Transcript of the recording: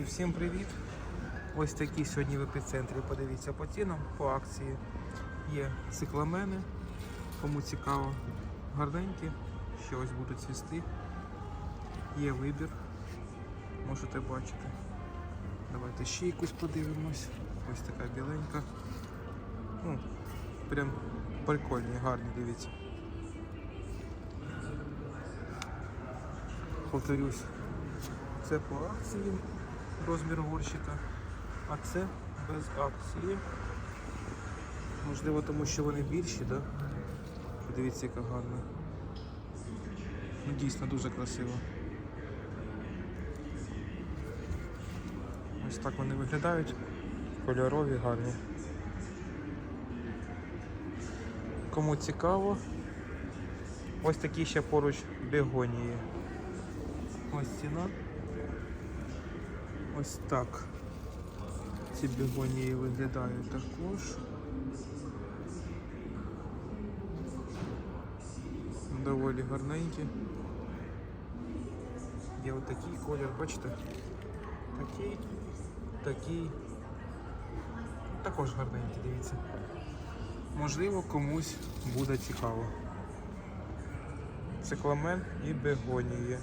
Друзі, всім привіт! Ось такі сьогодні в епіцентрі. Подивіться по цінам, по акції. Є цикламени, кому цікаво, гарненькі, ще ось будуть цвісти. Є вибір, можете бачити. Давайте ще якусь подивимось. Ось така біленька. Ну, прям прикольні, гарні, дивіться. Повторюсь, це по акції розмір горщика, а це без акції. Можливо, тому що вони більші, да? Подивіться, яка гарна. Ну, дійсно дуже красиво. Ось так вони виглядають. Кольорові, гарні. Кому цікаво, ось такі ще поруч бегонії. Ось ціна. Ось так. Ці бігонії виглядають також. Доволі гарненькі. Є отакий колір, бачите? Такий, такий. Також гарненький, дивіться. Можливо, комусь буде цікаво. Цикламен і бегонії.